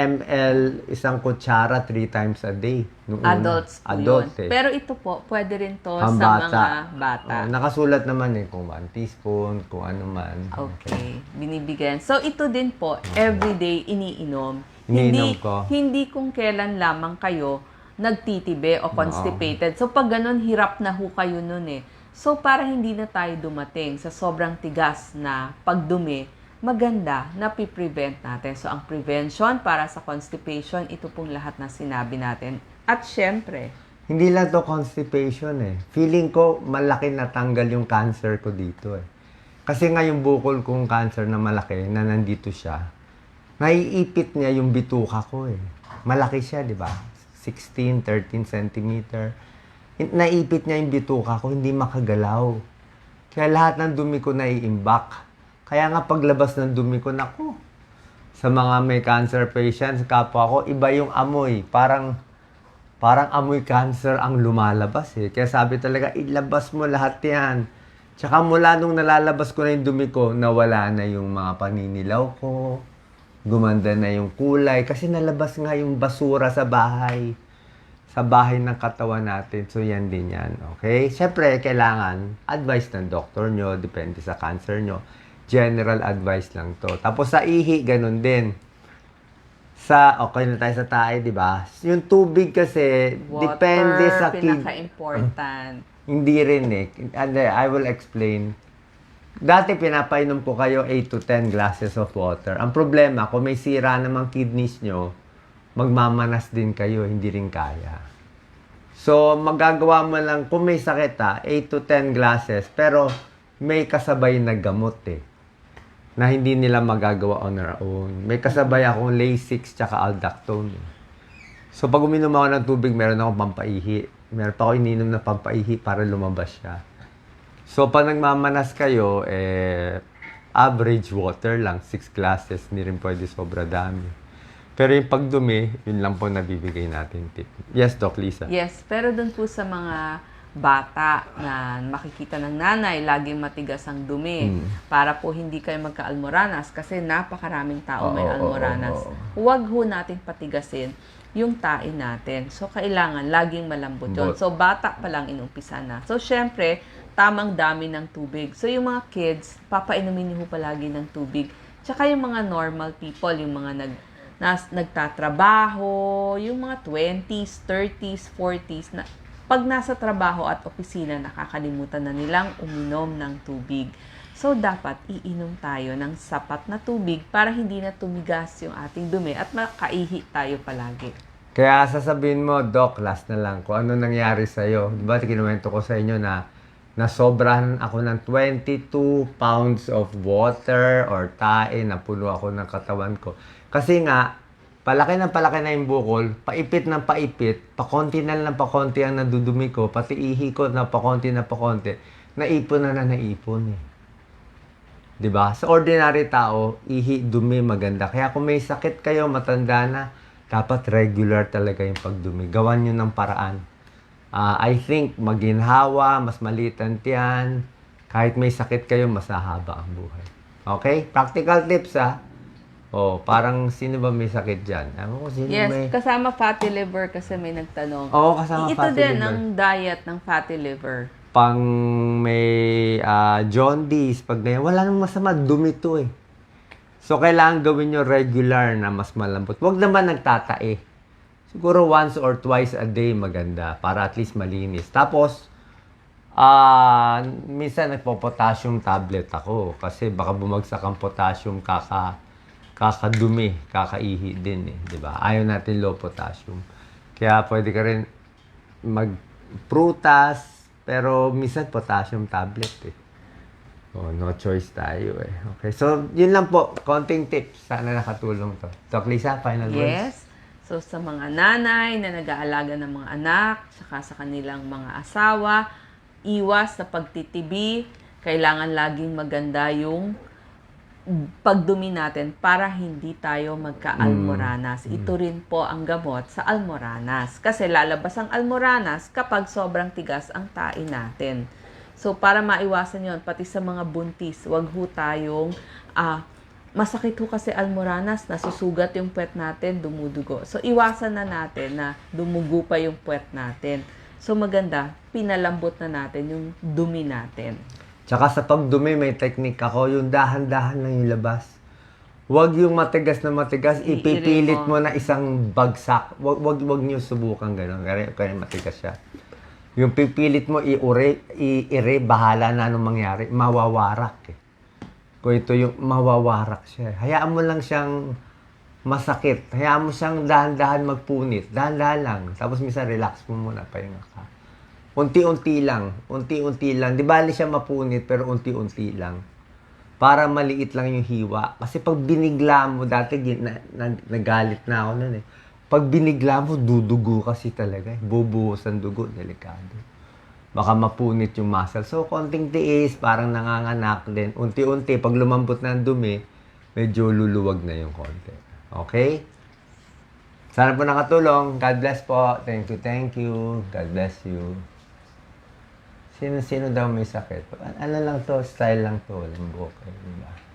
ml, isang kutsara, three times a day. Una. Adults po Adult, yun. eh. Pero ito po, pwede rin to Ang sa bata. mga bata. Oh, nakasulat naman eh, kung one teaspoon, kung ano man. Okay, binibigyan. So ito din po, everyday iniinom. Iniinom hindi, ko. Hindi kung kailan lamang kayo nagtitibe o constipated. So pag ganun, hirap na ho kayo nun eh. So para hindi na tayo dumating sa sobrang tigas na pagdumi, maganda na piprevent natin. So ang prevention para sa constipation, ito pong lahat na sinabi natin. At syempre, Hindi lang to constipation eh. Feeling ko malaki natanggal yung cancer ko dito eh. Kasi nga yung bukol kong cancer na malaki, na nandito siya, naiipit niya yung bituka ko eh. Malaki siya, di ba? 16, 13 centimeter. Naipit niya yung bituka ko, hindi makagalaw. Kaya lahat ng dumi ko naiimbak. Kaya nga paglabas ng dumi ko, naku, sa mga may cancer patients, kapwa ko, iba yung amoy. Parang, parang amoy cancer ang lumalabas eh. Kaya sabi talaga, ilabas mo lahat yan. Tsaka mula nung nalalabas ko na yung dumi ko, nawala na yung mga paninilaw ko. Gumanda na yung kulay. Kasi nalabas nga yung basura sa bahay. Sa bahay ng katawan natin. So, yan din yan. Okay? Siyempre, kailangan advice ng doktor nyo. Depende sa cancer nyo. General advice lang to. Tapos sa ihi, ganun din sa okay na tayo sa tae, 'di ba? Yung tubig kasi water, depende sa kid. pinaka-important. Hindi rin eh. And uh, I will explain. Dati pinapainom ko kayo 8 to 10 glasses of water. Ang problema, kung may sira namang kidneys nyo, magmamanas din kayo, hindi rin kaya. So, magagawa mo lang, kung may sakit ha, 8 to 10 glasses, pero may kasabay na gamot eh na hindi nila magagawa on their own. May kasabay akong Lasix tsaka Aldactone. So pag uminom ako ng tubig, meron akong pampaihi. Meron pa ako ininom na pampaihi para lumabas siya. So pag nagmamanas kayo, eh, average water lang, 6 glasses, hindi rin pwede sobra dami. Pero yung pagdumi, yun lang po nabibigay natin. Yes, Doc Lisa. Yes, pero dun po sa mga bata na makikita ng nanay, laging matigas ang dumi. Hmm. Para po hindi kayo magka-almoranas kasi napakaraming tao may Oo, oo, almoranas. oo, Huwag ho natin patigasin yung tae natin. So, kailangan laging malambot yun. So, bata pa lang inumpisa na. So, syempre, tamang dami ng tubig. So, yung mga kids, papainumin niyo palagi ng tubig. Tsaka yung mga normal people, yung mga nag nas, nagtatrabaho, yung mga 20s, 30s, 40s, na pag nasa trabaho at opisina, nakakalimutan na nilang uminom ng tubig. So, dapat iinom tayo ng sapat na tubig para hindi na tumigas yung ating dumi at makaihi tayo palagi. Kaya sasabihin mo, Doc, last na lang, kung ano nangyari sa'yo. Di ba, kinuwento ko sa inyo na nasobrahan ako ng 22 pounds of water or tae, napuno ako ng katawan ko. Kasi nga, palaki ng palaki na yung bukol, paipit ng paipit, pakonti na lang pakonti ang nadudumi ko, pati ihi ko na pakonti na pakonti, naipon na na naipon eh. 'Di ba? Sa ordinary tao, ihi, dumi, maganda. Kaya kung may sakit kayo, matanda na, dapat regular talaga yung pagdumi. Gawan nyo ng paraan. Ah, I think, maginhawa, mas maliit ang tiyan. Kahit may sakit kayo, mas hahaba ang buhay. Okay? Practical tips, ha? Oh, parang sino ba may sakit dyan? Ewan ko sino Yes, may... kasama fatty liver kasi may nagtanong. Oo, kasama Ito fatty din liver. ang diet ng fatty liver. pang may ah, jaundice, pag ganyan, wala nang masama, dumi to eh. So, kailangan gawin nyo regular na mas malambot. Huwag naman nagtatae. Siguro once or twice a day maganda para at least malinis. Tapos, ah minsan nagpo-potassium tablet ako kasi baka bumagsak ang potassium kaka kakadumi, kakaihi din eh, 'di ba? Ayaw natin low potassium. Kaya pwede ka rin magprutas, pero minsan potassium tablet eh. Oh, no choice tayo eh. Okay, so yun lang po, konting tips. Sana nakatulong to. Doc Lisa, final words? Yes. So, sa mga nanay na nag-aalaga ng mga anak, saka sa kanilang mga asawa, iwas sa pagtitibi. Kailangan laging maganda yung pagdumi natin para hindi tayo magka-almoranas. Ito rin po ang gamot sa almoranas. Kasi lalabas ang almoranas kapag sobrang tigas ang tae natin. So, para maiwasan yon pati sa mga buntis, wag ho tayong ah, masakit ho kasi almoranas, nasusugat yung puwet natin, dumudugo. So, iwasan na natin na dumugo pa yung puwet natin. So, maganda, pinalambot na natin yung dumi natin. Tsaka sa pagdumi, may technique ako, yung dahan-dahan lang yung labas. Huwag yung matigas na matigas, ipipilit mo. na isang bagsak. Huwag, huwag, huwag niyo subukan gano'n, kaya, kaya matigas siya. Yung pipilit mo, iure, iire, bahala na anong mangyari, mawawarak eh. Kung ito yung mawawarak siya. Hayaan mo lang siyang masakit. Hayaan mo siyang dahan-dahan magpunit. Dahan-dahan lang. Tapos minsan relax mo muna, pahinga ka. Unti-unti lang. Unti-unti lang. Di bali siya mapunit, pero unti-unti lang. Para maliit lang yung hiwa. Kasi pag binigla mo, dati na, na- nagalit na ako nun eh. Pag binigla mo, dudugo kasi talaga. eh. Bubuhos ang dugo, delikado. Baka mapunit yung muscle. So, konting tiis, parang nanganganak din. Unti-unti, pag lumambot na ang dumi, medyo luluwag na yung konti. Okay? Sana po nakatulong. God bless po. Thank you, thank you. God bless you. Sino-sino daw may sakit? Ano lang to, style lang to, walang buhok. eh.